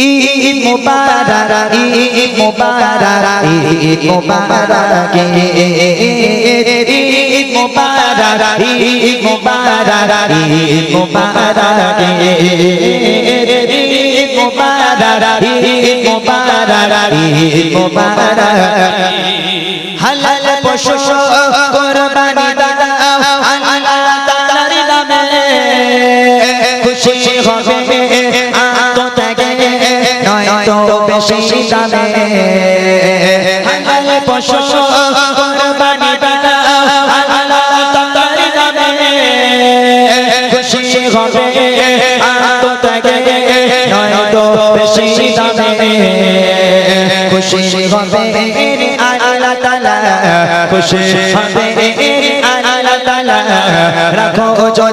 ঈদ মুবারক ঈদ মুবারক ঈদ মুবারক ঈদ মুবারক ঈদ মুবারক ঈদ মুবারক ঈদ পশু বেশি দামে হালাল পশু খুশি হবে আল্লাহ তাআলা। খুশি হবে আল্লাহ তাআলা। রাখো জয়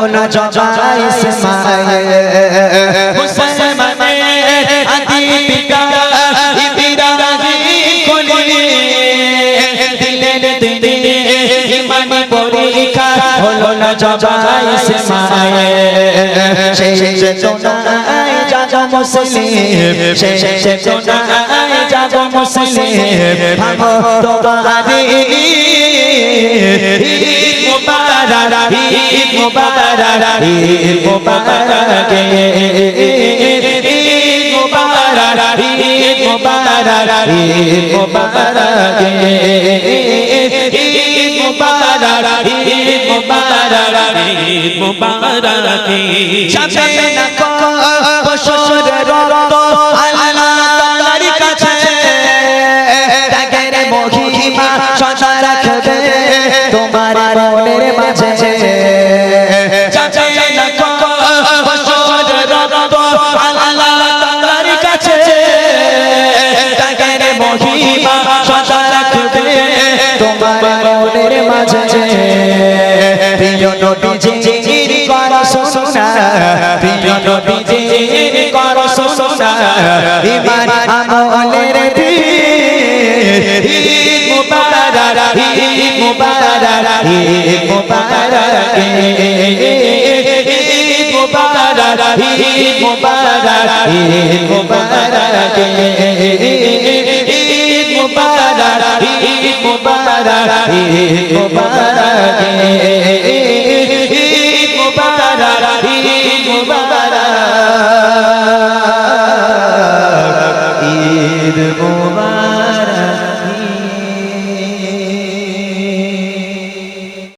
কোন জবাই হলো না জবাই সে মায়ে। সে জোনায় জাগো মুসলিম সে সে জোনায় জাগো মুসলিম, ভাবো তো বাড়ি মুবারক ঈদ মুবারক ঈদ মুবারক ঈদ মুবারক ঈদ মুবারক ঈদ মুবারক ঈদ মুবারক ঈদ মুবারক ঈদ মুবারক যাবে না বছর রক্ত, আল্লাহ তাআলার কাছে। ত্যাগের মহিমা সদা রাখবে ইমান আমলের ঈদ মুবারক ঈদ মুবারক ঈদ মুবারক। ঈদ মুবারক ঈদ মুবারক ঈদ মুবারক। ঈদ মুবারক ঈদ মুবারক ঈদ মুবারক। ঈদ মোবাইল